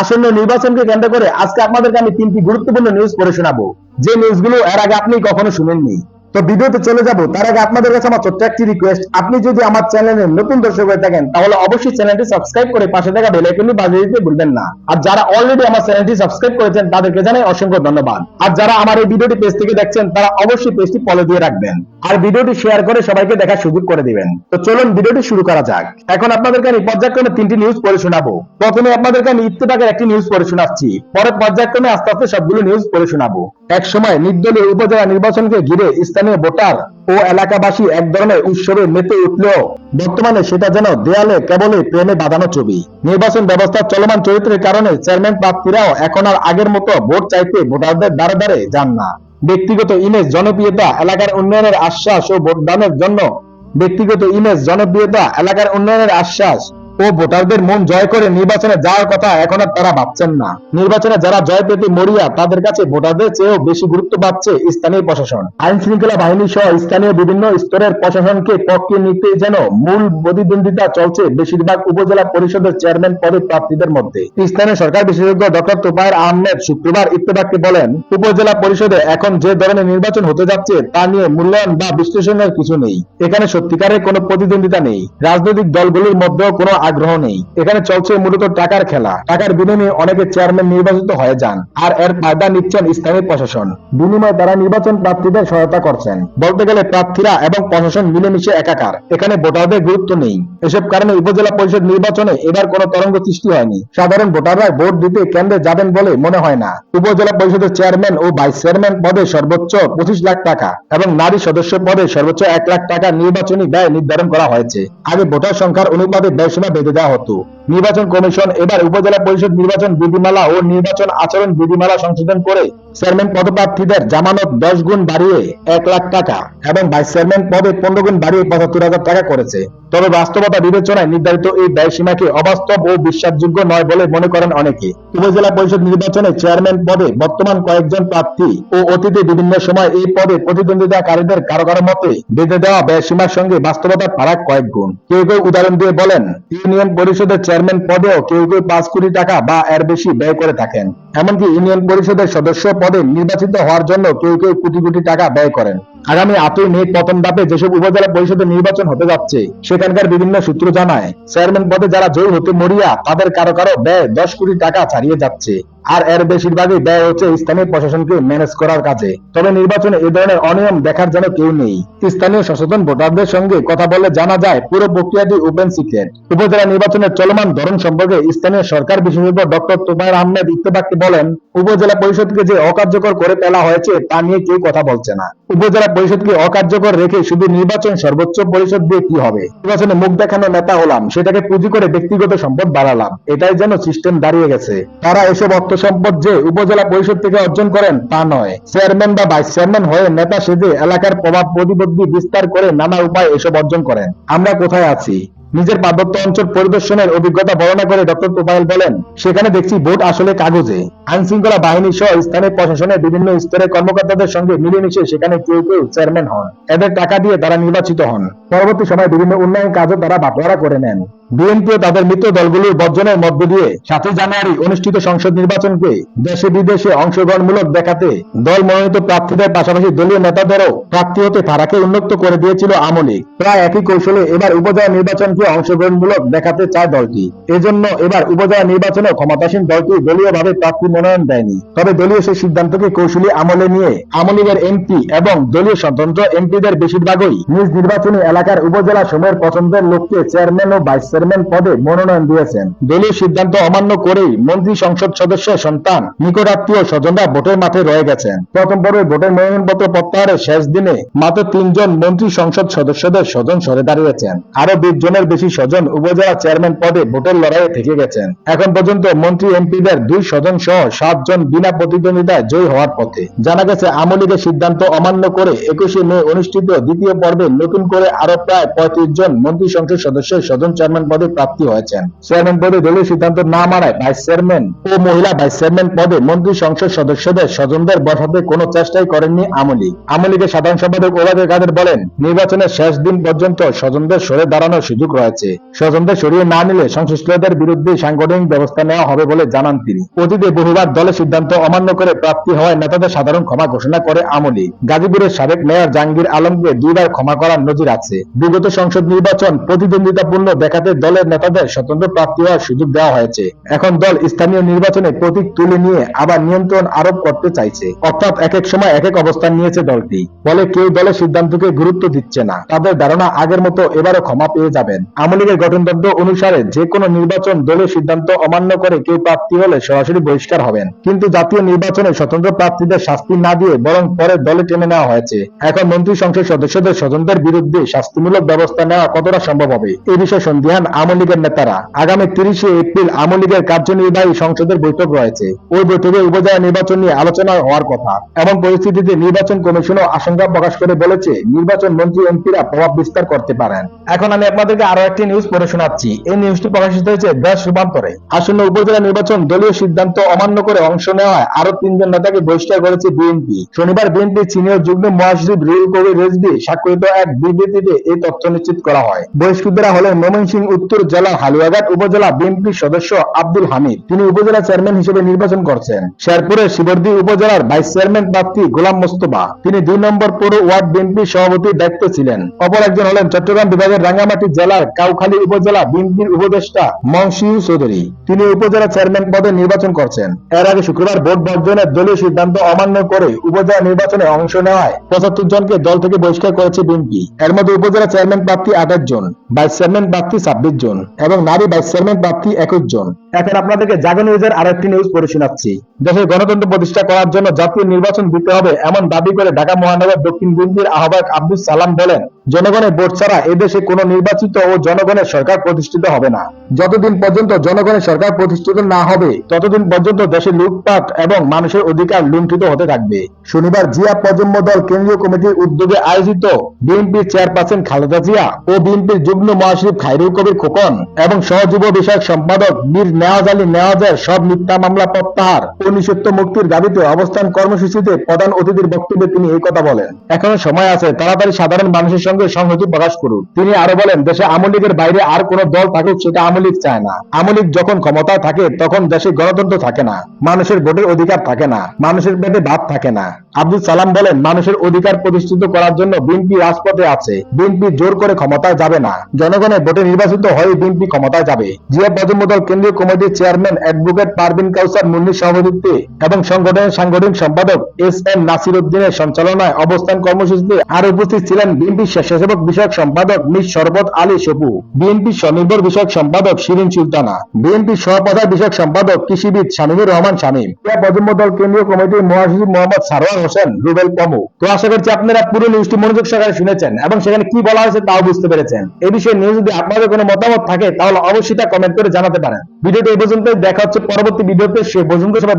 আসন্ন নির্বাচনকে কেন্দ্র করে আজকে আপনাদেরকে আমি তিনটি গুরুত্বপূর্ণ নিউজ পড়ে শোনাবো। যে নিউজগুলো এর আগে আপনি কখনো শুনেননি। তো ভিডিওতে চলে যাব। তার আগে আপনাদের কাছে আমার ছোট্ট একটি রিকোয়েস্ট আপনি যদি আমার চ্যানেলে নতুন দর্শক হয়ে থাকেন, তাহলে অবশ্যই চ্যানেলটি সাবস্ক্রাইব করে পাশে থাকা বেল আইকনটি বাজিয়ে দিতে ভুলবেন না। আর যারা অলরেডি আমার চ্যানেলটি সাবস্ক্রাইব করেছেন, তাদেরকে জানাই অসংখ্য ধন্যবাদ। আর যারা আমার এই ভিডিওটি পেজ থেকে দেখছেন, তারা অবশ্যই পেজটি ফলো দিয়ে রাখবেন। আর ভিডিওটি শেয়ার করে সবাইকে দেখার সুযোগ করে দিবেন। তো চলুন ভিডিওটি শুরু করা যাক। এখন আপনাদেরকে আমি পর্যায়ক্রমে তিনটি নিউজ পড়ে শোনাবো। প্রথমে আপনাদেরকে আমি ইত্তেফাকের একটি নিউজ পড়ে শোনাচ্ছি। পরে পর্যায়ক্রমে আস্তে আস্তে সবগুলো নিউজ পড়ে শোনাবো। এক সময় নির্দলীয় উপজেলা নির্বাচনকে ঘিরে স্থানীয় ভোটার ও এলাকাবাসী এক ধরনের উৎসবে মেতে উঠলেও বর্তমানে সেটা যেন দেয়ালে কেবলই প্রেমে বাঁধানো ছবি। নির্বাচন ব্যবস্থার চলমান চরিত্রের কারণে চেয়ারম্যান প্রার্থীরাও এখন আর আগের মতো ভোট চাইতে ভোটারদের দ্বারে দ্বারে যান না। ব্যক্তিগত ইমেজ জনপ্রিয়তা, এলাকার উন্নয়নের আশ্বাস ও ভোটদানের জন্য ব্যক্তিগত ইমেজ জনপ্রিয়তা, এলাকার উন্নয়নের আশ্বাস। ও ভোটারদের মন জয় করে নির্বাচনে যাওয়ার কথা এখন আর তারা ভাবছেন না। নির্বাচনে যারা জয় পেতে মরিয়া, তাদের কাছে ভোটারদের চেয়েও বেশি গুরুত্ব পাচ্ছে স্থানীয় প্রশাসন। আইন শৃঙ্খলা বাহিনী সহ স্থানীয় বিভিন্ন স্তরের প্রশাসনকে পক্ষে নিতে যেন মূল প্রতিদ্বন্দ্বিতা চলছে বেশিরভাগ উপজেলা পরিষদের চেয়ারম্যান পদে প্রার্থীদের মধ্যে। স্থানীয় সরকার বিশেষজ্ঞ ডক্টর তোপায়ের আহমেদ শুক্রবার ইত্তেফাককে বলেন, উপজেলা পরিষদে এখন যে ধরনের নির্বাচন হতে যাচ্ছে তা নিয়ে মূল্যায়ন বা বিশ্লেষণের কিছু নেই। এখানে সত্যিকারের কোনো প্রতিদ্বন্দ্বিতা নেই। রাজনৈতিক দলগুলির মধ্যেও কোনো আগ্রহ নেই। এখানে চলছে মূলত টাকার খেলা। টাকার বিনিময়ে অনেকে চেয়ারম্যান নির্বাচিত হয়ে যান আর এর ফায়দা নিচ্ছেন স্থানীয় প্রশাসন। বিনিময়ে তারা নির্বাচন প্রার্থীদের সহায়তা করছেন। বলতে গেলে প্রার্থীরা এবং প্রশাসন মিলেমিশে একাকার। এখানে ভোটারদের গুরুত্ব নেই। এসব কারণে উপজেলা পরিষদ নির্বাচনে এবার কোনো তরঙ্গ সৃষ্টি হয়নি। সাধারণ ভোটাররা ভোট দিতে কেন্দ্রে যাবেন বলে মনে হয় না। উপজেলা পরিষদের চেয়ারম্যান ও ভাইস চেয়ারম্যান পদে সর্বোচ্চ পঁচিশ লাখ টাকা এবং নারী সদস্য পদে সর্বোচ্চ এক লাখ টাকা নির্বাচনী ব্যয় নির্ধারণ করা হয়েছে। আগে ভোটার সংখ্যার অনুপাতে ব্যয়সীমা বেঁধে দেওয়া হতো নির্বাচন কমিশন এবার উপজেলা পরিষদ নির্বাচন বিধিমালা ও নির্বাচন আচরণ বিধিমালা সংশোধন করে চেয়ারম্যান পদপ্রার্থীদের জামানত দশ গুণ বাড়িয়ে এক লাখ টাকা এবং ভাইস চেয়ারম্যান পদে পনেরো গুণ বাড়িয়ে পঁচাত্তর হাজার টাকা করেছে। তবে বাস্তবতা বিবেচনায় নির্ধারিত এই ব্যয় সীমাকে অবাস্তব ও বিশ্বাসযোগ্য নয় বলে মনে করেন অনেকে। উপজেলা পরিষদ নির্বাচনে চেয়ারম্যান পদে বর্তমান কয়েকজন প্রার্থী ও অতীতে বিভিন্ন সময় এই পদে প্রতিদ্বন্দ্বিতাকারীদের কারও কারও মতে বেঁধে দেওয়া ব্যয় সীমার সঙ্গে বাস্তবতার ফারাক কয়েক গুণ। কেউ কেউ উদাহরণ দিয়ে বলেন, ইউনিয়ন পরিষদের চেয়ারম্যান পদেও কেউ কেউ পাঁচ কোটি টাকা বা এর বেশি ব্যয় করে থাকেন। এমনকি ইউনিয়ন পরিষদের সদস্য পদে নির্বাচিত হওয়ার জন্য কেউ কেউ কোটি কোটি টাকা ব্যয় করেন। আগামী আটই মে প্রথম ধাপে যেসব উপজেলা পরিষদের নির্বাচন হতে যাচ্ছে, সেখানকার বিভিন্ন সূত্র জানায়, চেয়ারম্যান পদে যারা জয়ী হতে মরিয়া, তাদের কারও কারও ব্যয় দশ কোটি টাকা ছাড়িয়ে যাচ্ছে। আর এর বেশিরভাগই ব্যয় হচ্ছে স্থানীয় প্রশাসনকে ম্যানেজ করার কাজে। তবে নির্বাচনে এ ধরনের অনিয়ম দেখার জন্য কেউ নেই। স্থানীয় সচেতন ভোটারদের সঙ্গে কথা বলে জানা যায়, পুরো প্রক্রিয়াটি ওপেন সিক্রেট উপজেলা নির্বাচনের চলমান ধরন সম্পর্কে স্থানীয় সরকার বিশেষজ্ঞ ডক্টর তোবায়ের আহমেদ ইত্তেফাককে বলেন, উপজেলা পরিষদকে যে অকার্যকর করে ফেলা হয়েছে তা নিয়ে কেউ কথা বলছে না। উপজেলা পরিষদকে অকার্যকর রেখে শুধু নির্বাচন সর্বোচ্চ পরিষদ দিয়ে কি হবে? নির্বাচনে মুখ দেখানো নেতা হলাম, সেটাকে পুঁজি করে ব্যক্তিগত সম্পদ বাড়ালাম। এটাই যেন সিস্টেম দাঁড়িয়ে গেছে। তারা এসব অর্থ সম্পদ যে উপজেলা পরিষদ থেকে অর্জন করেন তা নয়। চেয়ারম্যান বা ভাইস চেয়ারম্যান হয়ে নেতা সেজে এলাকার প্রভাব প্রতিপত্তি বিস্তার করে নানা উপায়ে এসব অর্জন করেন। আমরা কোথায় আছি? নিজের পার্বত্য অঞ্চল পরিদর্শনের অভিজ্ঞতা বর্ণনা করে ডক্টর তোপাইল বলেন, সেখানে দেখছি ভোট আসলে কাগজে। আইন শৃঙ্খলা বাহিনী সহ স্থানীয় প্রশাসনের বিভিন্ন স্তরের কর্মকর্তাদের সঙ্গে মিলেমিশে সেখানে কেউ কেউ চেয়ারম্যান হন। এদের টাকা দিয়ে তারা নির্বাচিত হন। পরবর্তী সময়ে বিভিন্ন উন্নয়ন কাজও তারা বাটোয়ারা করে নেন। বিএনপি ও তাদের মিত্র দলগুলোর বর্জনের মধ্য দিয়ে সাতই জানুয়ারি অনুষ্ঠিত সংসদ নির্বাচনকে দেশে বিদেশে অংশগ্রহণমূলক দেখাতে দল মনোনীত প্রার্থীদের পাশাপাশি দলীয় নেতাদেরও প্রার্থী হতে তারাকে উন্মুক্ত করে দিয়েছিল আওয়ামী লীগ প্রায় একই কৌশলে এবার উপজেলা নির্বাচনকে অংশগ্রহণমূলক দেখাতে চায় দলটি। এজন্য এবার উপজেলা নির্বাচনে ক্ষমতাসীন দলটি দলীয়ভাবে প্রার্থী মনোনয়ন দেয়নি। তবে দলীয় সেই সিদ্ধান্তকে কৌশলী আমলে নিয়ে আওয়ামী লীগের এমপি এবং দলীয় স্বতন্ত্র এমপিদের বেশিরভাগই নিজ নির্বাচনী এলাকার উপজেলা সময়ের পছন্দের লোককে চেয়ারম্যান ও ভাইস চেয়ারম্যান পদে মনোনয়ন দিয়েছেন। দলীয় সিদ্ধান্ত অমান্য করেই মন্ত্রী সংসদ সদস্য সন্তান নিকটাত্মীয় স্বজনরা ভোটের মাঠে রয়ে গেছেন। প্রথম পর্বে ভোটের মনোনয়নপত্র প্রত্যাহারের শেষ দিনে মাত্র তিনজন মন্ত্রী সংসদ সদস্যদের স্বজন সরে দাঁড়িয়েছেন। আরও বিশ জনের বেশি স্বজন উপজেলা চেয়ারম্যান পদে ভোটের লড়াইয়ে থেকে গেছেন। এখন পর্যন্ত মন্ত্রী এমপিদের দুই স্বজন সহ সাতজন বিনা প্রতিদ্বন্দ্বিতায় জয়ী হওয়ার পথে। জানা গেছে আওয়ামী লীগের সিদ্ধান্ত অমান্য করে একুশে মে অনুষ্ঠিত দ্বিতীয় পর্বে নতুন করে আরও প্রায় পঁয়ত্রিশ জন মন্ত্রী সংসদ সদস্য স্বজন চেয়ারম্যান পদে প্রার্থী হয়েছেন। চেয়ারম্যান পদে দলীয় সিদ্ধান্ত না মানায় ভাইস চেয়ারম্যান ও মহিলা ভাইস চেয়ারম্যান পদে মন্ত্রী সংসদ সদস্যদের স্বজনদের বসাতে কোনো চেষ্টাই করেননি আমলি। আমলিগের সাধারণ সম্পাদক ওবায়দুল কাদের বলেন, নির্বাচনের শেষ দিন পর্যন্ত স্বজনদের সরে দাঁড়ানোর সুযোগ রয়েছে। স্বজনদের সরিয়ে না নিলে সংশ্লিষ্টদের বিরুদ্ধে সাংগঠনিক ব্যবস্থা নেওয়া হবে বলে জানান তিনি। অতীতে বহুবার দলের সিদ্ধান্ত অমান্য করে প্রাপ্তি হওয়ায় নেতাদের সাধারণ ক্ষমা ঘোষণা করে আমলি। গাজীপুরের সাবেক মেয়র জাহাঙ্গীর আলমকে দুইবার ক্ষমা করার নজির আছে। বিগত সংসদ নির্বাচন প্রতিদ্বন্দ্বিতাপূর্ণ দেখাতে দলের নেতাদের স্বতন্ত্র প্রাপ্তি হওয়ার সুযোগ দেওয়া হয়েছে। এখন দল স্থানীয় নির্বাচনে প্রতীক তুলে নিয়ে আবার নিয়ন্ত্রণ আরোপ করতে চাইছে। অর্থাৎ এক এক সময় এক এক অবস্থান নিয়েছে দলটি। ফলে কেউ দলের সিদ্ধান্তকে গুরুত্ব দিচ্ছে না। তাদের ধারণা আগের মতো এবারও ক্ষমা পেয়ে যাবেন। আওয়ামী লীগের গঠনতন্ত্র অনুসারে যে কোনো নির্বাচন দলের সিদ্ধান্ত অমান্য করে কেউ প্রার্থী হলে সরাসরি বহিষ্কার হবেন। কিন্তু জাতীয় নির্বাচনে স্বতন্ত্র প্রার্থীদের শাস্তি না দিয়ে বরং পরে দলে টেনে নেওয়া হয়েছে। এখন মন্ত্রী সংসদ সদস্যদের স্বতন্ত্রের বিরুদ্ধে শাস্তিমূলক ব্যবস্থা নেওয়া কতটা সম্ভব হবে? এই বিষয়ে সন্দিহান আওয়ামী লীগের নেতারা। আগামী তিরিশে এপ্রিল আওয়ামী লীগের কার্যনির্বাহী সংসদের বৈঠক রয়েছে। ওই বৈঠকে উপজেলা নির্বাচন নিয়ে আলোচনা হওয়ার কথা এমন পরিস্থিতিতে নির্বাচন কমিশনও আশঙ্কা প্রকাশ করে বলেছে, নির্বাচন মন্ত্রী এমপিরা প্রভাব বিস্তার করতে পারেন। এখন আমি আপনাদেরকে আরও একটি নিউজ পড়ে শোনাচ্ছি। এই নিউজটি প্রকাশিত হয়েছে দেশ রূপান্তরে। আসন্ন উপজেলা নির্বাচন দলীয় সিদ্ধান্ত অমান্য করে অংশ নেওয়ায় আরও তিনজন নেতাকে বহিষ্কার করেছে বিএনপি। শনিবার বিএনপি সিনিয়র যুগ্ম মহাসচিব রিল কবির রেজবি স্বাক্ষরিত এক বিবৃতিতে এই তথ্য নিশ্চিত করা হয়। বহিষ্কৃতরা হলেন ময়মনসিংহ উত্তর জেলার হালুয়াঘাট উপজেলা বিএনপির সদস্য আব্দুল হামিদ। তিনি উপজেলা চেয়ারম্যান হিসেবে নির্বাচন করছেন। শেরপুরের শিবর্দী উপজেলার ভাইস চেয়ারম্যান প্রার্থী গোলাম মোস্তফা। তিনি দুই নম্বর পৌর ওয়ার্ড বিএনপির সভাপতির দায়িত্ব ছিলেন। অপর একজন হলেন চট্টগ্রাম বিভাগের রাঙ্গামাটি জেলার কাউখালী উপজেলা বিএনপির উপদেষ্টা মংশিউ চৌধুরী। তিনি উপজেলা চেয়ারম্যান পদে নির্বাচন করছেন। এর আগে শুক্রবার ভোট বর্জনের দলীয় সিদ্ধান্ত অমান্য করে উপজেলা নির্বাচনে অংশ নেওয়ায় পঁচাত্তর জনকে দল থেকে বহিষ্কার করেছে বিএনপি। এর মধ্যে উপজেলা চেয়ারম্যান প্রার্থী আঠাশ জন ভাইস চেয়ারম্যান প্রার্থী ছাব্বিশ জন এবং নারী ভাইস চেয়ারম্যান প্রার্থী একুশ জন। এখন আপনাদেরকে জাগো নিউজের আরেকটি নিউজ পড়ে শোনাচ্ছি। দেশের গণতন্ত্র প্রতিষ্ঠা করার জন্য জাতীয় নির্বাচন দিতে হবে এমন দাবি করে ঢাকা মহানগর দক্ষিণ বিএনপির আহ্বায়ক আব্দুল সালাম বলেন, জনগণের ভোট ছাড়া এদেশে কোনো নির্বাচিত ও জনগণের সরকার প্রতিষ্ঠিত হবে না। যতদিন পর্যন্ত জনগণের সরকার প্রতিষ্ঠিত না হবে, ততদিন পর্যন্ত দেশে লুটপাট এবং মানুষের অধিকার লুণ্ঠিত হতে থাকবে। শনিবার জিয়া প্রজন্ম দল কেন্দ্রীয় কমিটির উদ্যোগে আয়োজিত বিএনপির চেয়ারপারসন খালেদা জিয়া ও বিএনপির যুগ্ম মহাসচিব খাইরুল কবির খোকন এবং সহযুব বিষয়ক সম্পাদক বীর নেওয়াজ আলী নেওয়াজের সব মিথ্যা মামলা প্রত্যাহার ও নিষিদ্ধ মুক্তির দাবিতে অবস্থান কর্মসূচিতে প্রধান অতিথির বক্তব্যে তিনি এই কথা বলেন। এখনও সময় আছে, তাড়াতাড়ি সাধারণ মানুষের সঙ্গে সংহতি প্রকাশ করুন। তিনি আরও বলেন, দেশে আওয়ামী লীগের বাইরে আর কোন দল থাকুক, সেটা আওয়ামী লীগ চায় না। আওয়ামী লীগ যখন ক্ষমতায় থাকে, তখন দেশে গণতন্ত্র থাকে না। মানুষের ভোটের অধিকার থাকে না। মানুষের পেটে ভাত থাকে না। আব্দুল সালাম বলেন, মানুষের অধিকার প্রতিষ্ঠিত করার জন্য বিএনপি রাজপথে আছে। বিএনপি জোর করে ক্ষমতায় যাবে না। জনগণের ভোটে নির্বাচিত হয়ে বিএনপি ক্ষমতায় যাবে। জিয়া প্রজন্ম দল কেন্দ্রীয় কমিটির চেয়ারম্যান অ্যাডভোকেট পারভিন কাউসার মুন্নির সভাপতিত্বে এবং সংগঠনের সাংগঠনিক সম্পাদক এস এম নাসির উদ্দিনের সঞ্চালনায় অবস্থান কর্মসূচিতে আর উপস্থিত ছিলেন বিএনপি স্বেচ্ছাসেবক বিষয়ক সম্পাদক মিস শরবত আলী সপু, বিএনপি স্বনির্ভর বিষয়ক সম্পাদক শিরিন সুলতানা, বিএনপি সহপ্রচার বিষয়ক সম্পাদক কৃষিবিদ শামীমুর রহমান শামীম প্রজন্ম দল কেন্দ্রীয় কমিটির মহাসচিব মোহাম্মদ সারোয়ার হোসেন, রুবেল প্রমুখ। তো আশা করছি আপনারা পুরো নিউজটি মনোযোগ সহকারে শুনেছেন এবং সেখানে কি বলা হয়েছে তাও বুঝতে পেরেছেন। এই বিষয়ে নিয়ে যদি আপনাদের কোনো মতামত থাকে, তাহলে অবশ্যই তা কমেন্ট করে জানাতে পারেন। ভিডিওটি এই পর্যন্ত দেখা হচ্ছে পরবর্তী ভিডিওতে, সে পর্যন্ত সবাই